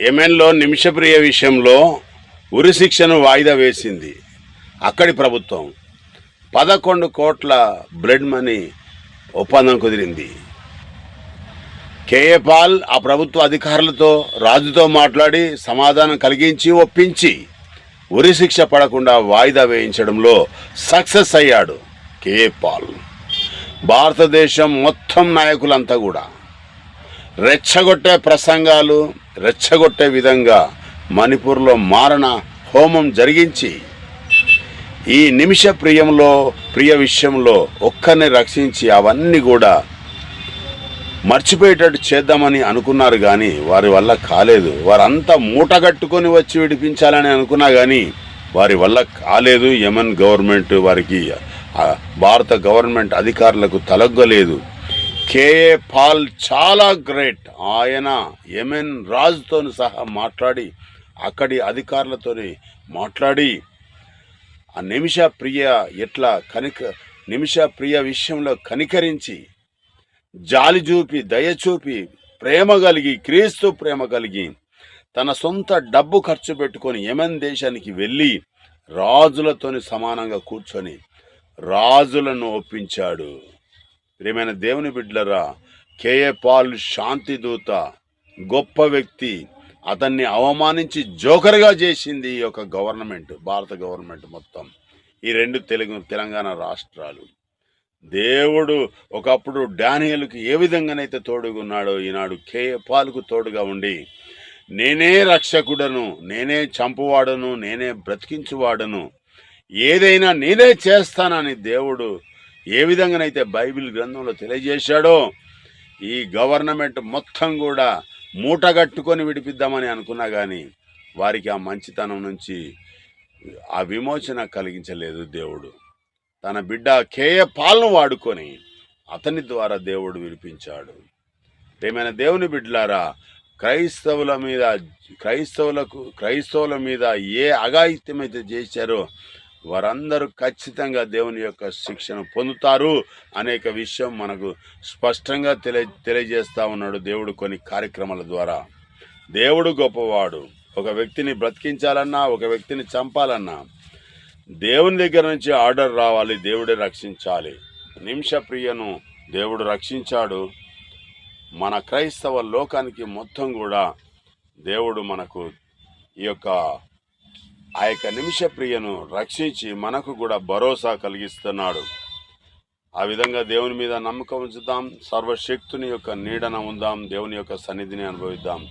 యెమెన్లో నిమిషప్రియ విషయంలో ఉరి శిక్షను వాయిదా వేసింది అక్కడి ప్రభుత్వం. పదకొండు కోట్ల బ్లడ్ మనీ ఒప్పందం కుదిరింది. కేఏ పాల్ ఆ ప్రభుత్వ అధికారులతో రాజుతో మాట్లాడి సమాధానం కలిగించి ఒప్పించి ఉరి శిక్ష పడకుండా వాయిదా వేయించడంలో సక్సెస్ అయ్యాడు కేఏ పాల్. భారతదేశం మొత్తం నాయకులంతా కూడా రెచ్చగొట్టే ప్రసంగాలు రెచ్చగొట్టే విధంగా మణిపూర్లో మారణ హోమం జరిగించి ఈ నిమిష ప్రియంలో ప్రియ విషయంలో ఒక్కరిని రక్షించి అవన్నీ కూడా మర్చిపోయేటట్టు చేద్దామని అనుకున్నారు కానీ వారి వల్ల కాలేదు. వారంతా మూటగట్టుకొని వచ్చి విడిపించాలని అనుకున్నా కానీ వారి వల్ల కాలేదు. యమన్ గవర్నమెంట్ వారికి భారత గవర్నమెంట్ అధికారులకు తలగ్గలేదు. కేఏ పాల్ చాలా గ్రేట్. ఆయన యెమెన్ రాజుతో సహా మాట్లాడి అక్కడి అధికారులతోని మాట్లాడి ఆ నిమిష ప్రియ ఎట్లా కనిక నిమిష ప్రియ విషయంలో కనికరించి జాలి చూపి దయ చూపి ప్రేమ కలిగి క్రీస్తు ప్రేమ కలిగి తన సొంత డబ్బు ఖర్చు పెట్టుకొని యెమెన్ దేశానికి వెళ్ళి రాజులతోని సమానంగా కూర్చొని రాజులను ఒప్పించాడు. ప్రియమైన దేవుని బిడ్డలరా కేఏ పాల్ శాంతి దూత గొప్ప వ్యక్తి అతన్ని అవమానించి జోకర్గా చేసింది ఈ యొక్క గవర్నమెంట్ భారత గవర్నమెంట్ మొత్తం. ఈ రెండు తెలుగు తెలంగాణ రాష్ట్రాలు. దేవుడు ఒకప్పుడు డానియల్కి ఏ విధంగానైతే తోడుగున్నాడో ఈనాడు కేఏ పాల్కు తోడుగా ఉండి నేనే రక్షకుడను నేనే చంపువాడను నేనే బ్రతికించువాడను ఏదైనా నేనే చేస్తానని దేవుడు ఏ విధంగానైతే బైబిల్ గ్రంథంలో తెలియజేశాడో ఈ గవర్నమెంట్ మొత్తం కూడా మూటగట్టుకొని విడిపిద్దామని అనుకున్నా కానీ వారికి ఆ మంచితనం నుంచి ఆ విమోచన కలిగించలేదు దేవుడు. తన బిడ్డ కేయ పాలను వాడుకొని అతని ద్వారా దేవుడు విడిపించాడు. ఏమైనా దేవుని బిడ్డలారా క్రైస్తవుల మీద క్రైస్తవులకు క్రైస్తవుల మీద ఏ అఘాయిత్యం అయితే చేశారో వారందరూ ఖచ్చితంగా దేవుని యొక్క శిక్షణ పొందుతారు అనేక విషయం మనకు స్పష్టంగా తెలియ తెలియజేస్తూ ఉన్నాడు దేవుడు కొన్ని కార్యక్రమాల ద్వారా. దేవుడు గొప్పవాడు. ఒక వ్యక్తిని బ్రతికించాలన్నా ఒక వ్యక్తిని చంపాలన్నా దేవుని దగ్గర నుంచి ఆర్డర్ రావాలి దేవుడే రక్షించాలి. నిమిష ప్రియను దేవుడు రక్షించాడు. మన క్రైస్తవ లోకానికి మొత్తం కూడా దేవుడు మనకు ఈ యొక్క ఆ యొక్క నిమిష ప్రియను రక్షించి మనకు కూడా భరోసా కలిగిస్తున్నాడు. ఆ విధంగా దేవుని మీద నమ్మకం ఉంచుదాం. సర్వశక్తుని యొక్క నీడన ఉందాం. దేవుని యొక్క సన్నిధిని అనుభవిద్దాం.